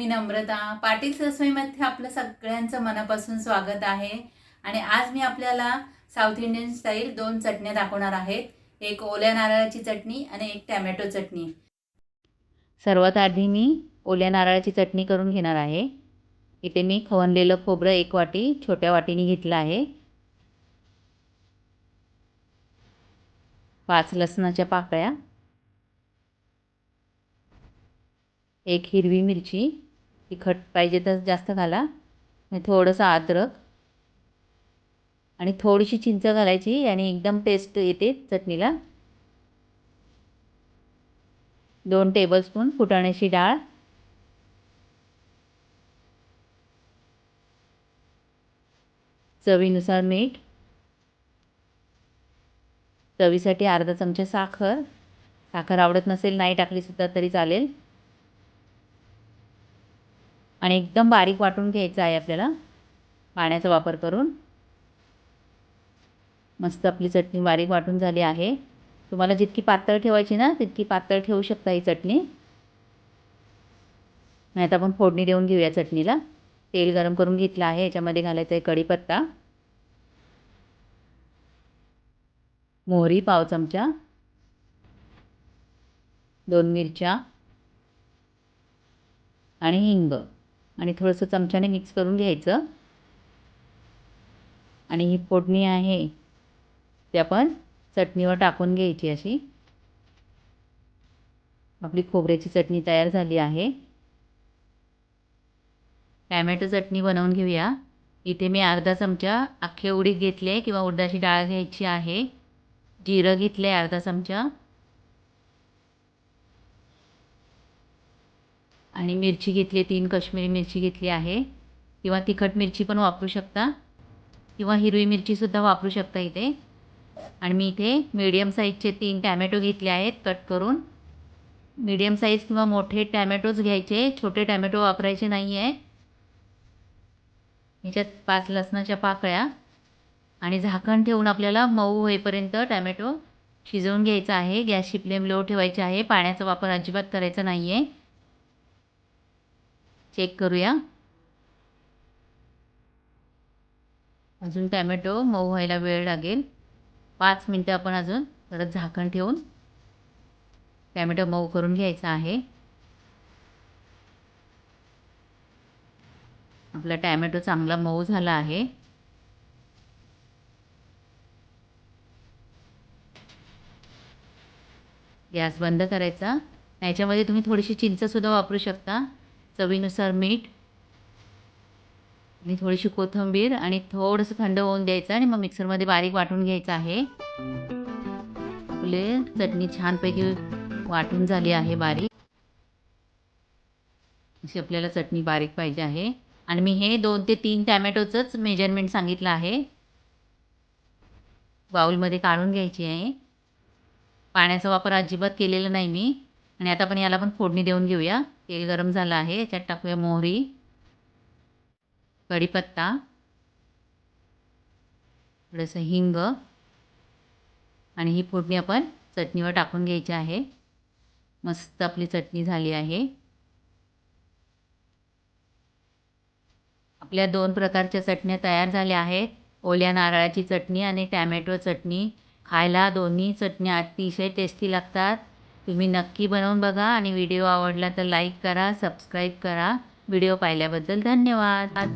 मी नम्रता पाटील रसोईमध्ये आपलं सगळ्यांचं मनापासून स्वागत आहे. आणि आज मी आपल्याला साऊथ इंडियन स्टाईल दोन चटण्या दाखवणार आहेत. एक ओल्या नारळाची चटणी आणि एक टॅमॅटो चटणी. सर्वात आधी मी ओल्या नारळाची चटणी करून घेणार आहे. इथे मी खवणलेलं खोबरं एक वाटी छोट्या वाटीने घेतलं आहे. पाच लसणाच्या पाकळ्या. एक हिरवी मिरची. तिखट पाहिजे तर जास्त घाला. आणि थोडंसं अद्रक. आणि थोडीशी चिंच घालायची आणि एकदम टेस्ट येते चटणीला. दोन टेबलस्पून फुटाण्याची डाळ. चवीनुसार मीठ. चवीसाठी अर्धा चमचा साखर. साखर आवडत नसेल नाही टाकलीसुद्धा तरी चालेल. आणि एकदम बारीक वाटून घ्यायचं आहे आपल्याला. पाण्याचा वापर करून. मस्त आपली चटणी बारीक वाटून झाली आहे. तुम्हाला जितकी पातळ ठेवायची ना तितकी पातळ ठेवू शकता ही चटणी. नाही तर आपण फोडणी देऊन घेऊया चटणीला. तेल गरम करून घेतलं आहे याच्यामध्ये घालायचं आहे कढीपत्ता. मोहरी पाव चमचा. दोन मिरच्या. आणि हिंग. आणि थोडंसं चमच्याने मिक्स करून घ्यायचं. आणि ही फोडणी आहे ते आपण चटणीवर टाकून घ्यायची अशी. आपली खोबऱ्याची चटणी तयार झाली आहे. टॅमॅटो चटणी बनवून घेऊया. इथे मी अर्धा चमचा अख्खे उडीद घेतले किंवा उडदाची डाळ घ्यायची आहे. जिरं घेतलं आहे अर्धा चमचा. आणि मिरची घेतली तीन कश्मीरी मिरची घेतली आहे. किंवा तिखट मिरची पण वापरू शकता. किंवा हिरवी मिरचीसुद्धा वापरू शकता इथे. आणि मी इथे मीडियम साईजचे तीन टॅमॅटो घेतले आहेत कट करून. मीडियम साईज किंवा मोठे टॅमॅटोच घ्यायचे छोटे टॅमॅटो वापरायचे नाही आहे ह्याच्यात पाच लसणाच्या पाकळ्या आणि झाकण ठेवून आपल्याला मऊ होईपर्यंत टॅमॅटो शिजवून घ्यायचा आहे. गॅसची फ्लेम लो ठेवायची आहे. पाण्याचा वापर अजिबात करायचा नाही आहे चेक करूया. अजून टॅमॅटो मऊ व्हायला वेळ लागेल. पाच मिनटं आपण अजून परत झाकण ठेवून टॅमॅटो मऊ करून घ्यायचा आहे. आपला टॅमॅटो चांगला मऊ झाला आहे. गॅस बंद करायचा. याच्यामध्ये तुम्ही थोडीशी चिंचसुद्धा वापरू शकता. चवीनुसार मीठ आणि थोडीशी कोथिंबीर आणि थोडंसं थंड होऊन द्यायचं आणि मग मिक्सरमध्ये बारीक वाटून घ्यायचं आहे. आपले चटणी छानपैकी वाटून झाली आहे बारीक. अशी आपल्याला चटणी बारीक पाहिजे आहे. आणि मी हे दोन ते तीन टॅमॅटोचंच मेजरमेंट सांगितलं आहे. बाऊलमध्ये काढून घ्यायची आहे. पाण्याचा वापर अजिबात केलेला नाही मी. आणि आता आपण याला पण फोडणी देऊन घेऊया. तेल गरम झालं आहे याच्यात टाकूया मोहरी कढीपत्ता थोडंसं हिंग आणि ही फोडणी आपण चटणीवर टाकून घ्यायची आहे. मस्त आपली चटणी झाली आहे. आपल्या दोन प्रकारच्या चटण्या तयार झाल्या आहेत. ओल्या नारळाची चटणी आणि टॅमॅटो चटणी. खायला दोन्ही चटण्या अतिशय टेस्टी लागतात. तुम्ही नक्की बनवून बघा आणि व्हिडिओ आवडला तर लाईक करा सबस्क्राईब करा. व्हिडिओ पाहिल्याबद्दल धन्यवाद.